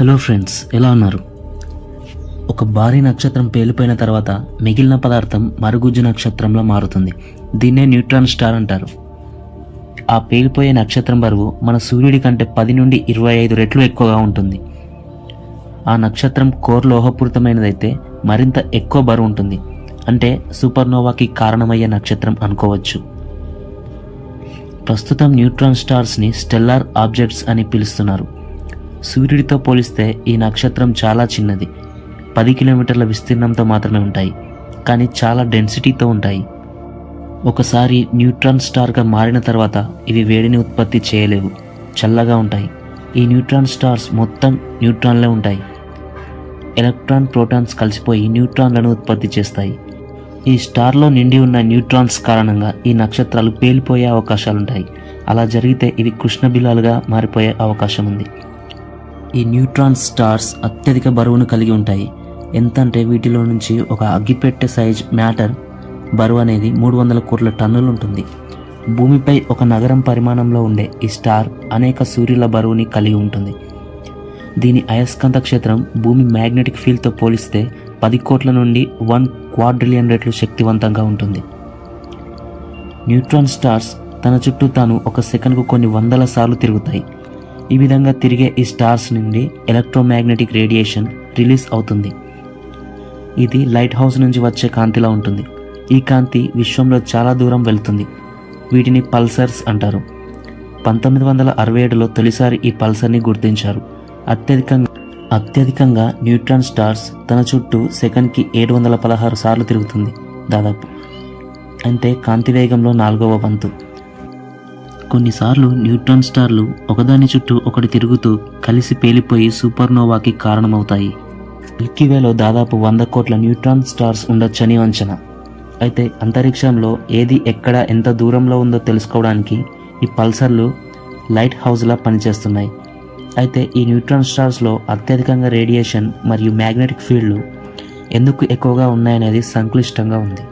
Hello friends ఎలా ఉన్నారు? ఒక భారీ నక్షత్రం పేలిపోయిన తర్వాత మిగిలిన పదార్థం మరుగుజ్జు నక్షత్రంలో మారుతుంది. దీన్నే న్యూట్రాన్ స్టార్ అంటారు. ఆ పేలిపోయే నక్షత్రం బరువు మన సూర్యుడి కంటే పది నుండి ఇరవై ఐదు రెట్లు ఎక్కువగా ఉంటుంది. ఆ నక్షత్రం కోర్ లోహపూరితమైనదైతే మరింత ఎక్కువ బరువు ఉంటుంది. అంటే సూపర్నోవాకి కారణమయ్యే నక్షత్రం అనుకోవచ్చు. ప్రస్తుతం న్యూట్రాన్ స్టార్స్ని స్టెల్లార్ ఆబ్జెక్ట్స్ అని పిలుస్తున్నారు. సూర్యుడితో పోలిస్తే ఈ నక్షత్రం చాలా చిన్నది. పది కిలోమీటర్ల విస్తీర్ణంతో మాత్రమే ఉంటాయి కానీ చాలా డెన్సిటీతో ఉంటాయి. ఒకసారి న్యూట్రాన్ స్టార్గా మారిన తర్వాత ఇవి వేడిని ఉత్పత్తి చేయలేవు చల్లగా ఉంటాయి. ఈ న్యూట్రాన్ స్టార్స్ మొత్తం న్యూట్రాన్లే ఉంటాయి. ఎలక్ట్రాన్ ప్రోటాన్స్ కలిసిపోయి న్యూట్రాన్లను ఉత్పత్తి చేస్తాయి. ఈ స్టార్లో నిండి ఉన్న న్యూట్రాన్స్ కారణంగా ఈ నక్షత్రాలు పేలిపోయే అవకాశాలుంటాయి. అలా జరిగితే ఇవి కృష్ణబిలాలుగా మారిపోయే అవకాశం ఉంది ఈ న్యూట్రాన్ స్టార్స్ అత్యధిక బరువును కలిగి ఉంటాయి. ఎంతంటే వీటిలో నుంచి ఒక అగ్గిపెట్టె సైజ్ మ్యాటర్ బరువు అనేది మూడు వందల కోట్ల టన్నులు ఉంటుంది. భూమిపై ఒక నగరం పరిమాణంలో ఉండే ఈ స్టార్ అనేక సూర్యుల బరువుని కలిగి ఉంటుంది. దీని అయస్కాంత క్షేత్రం భూమి మ్యాగ్నెటిక్ ఫీల్డ్తో పోలిస్తే పది కోట్ల నుండి వన్ క్వాడ్రిలియన్ రెట్లు శక్తివంతంగా ఉంటుంది. న్యూట్రాన్ స్టార్స్ తన చుట్టూ తాను ఒక సెకన్కు కొన్ని వందల సార్లు తిరుగుతాయి. ఈ విధంగా తిరిగే ఈ స్టార్స్ నుండి ఎలక్ట్రోమాగ్నెటిక్ రేడియేషన్ రిలీజ్ అవుతుంది. ఇది లైట్ హౌస్ నుంచి వచ్చే కాంతిలా ఉంటుంది. ఈ కాంతి విశ్వంలో చాలా దూరం వెళ్తుంది. వీటిని పల్సర్స్ అంటారు. పంతొమ్మిది వందల అరవై ఏడులో తొలిసారి ఈ పల్సర్ని గుర్తించారు. అత్యధికంగా అత్యధికంగా న్యూట్రాన్ స్టార్స్ తన చుట్టూ సెకండ్కి ఏడు వందల పదహారు సార్లు తిరుగుతుంది దాదాపు. అంటే కాంతి వేగంలో నాలుగవ వంతు. కొన్నిసార్లు న్యూట్రాన్ స్టార్లు ఒకదాని చుట్టూ ఒకటి తిరుగుతూ కలిసి పేలిపోయి సూపర్నోవాకి కారణమవుతాయి. మిల్కీవేలో దాదాపు వంద కోట్ల న్యూట్రాన్ స్టార్స్ ఉండొచ్చని అంచనా. అయితే అంతరిక్షంలో ఏది ఎక్కడ ఎంత దూరంలో ఉందో తెలుసుకోవడానికి ఈ పల్సర్లు లైట్ హౌస్లా పనిచేస్తున్నాయి. అయితే ఈ న్యూట్రాన్ స్టార్స్లో అత్యధికంగా రేడియేషన్ మరియు మ్యాగ్నెటిక్ ఫీల్డ్లు ఎందుకు ఎక్కువగా ఉన్నాయనేది సంక్లిష్టంగా ఉంది.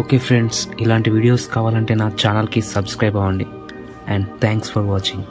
ఓకే ఫ్రెండ్స్ ఇలాంటి వీడియోస్ కావాలంటే నా ఛానల్కి సబ్స్క్రైబ్ అవ్వండి. And thanks for watching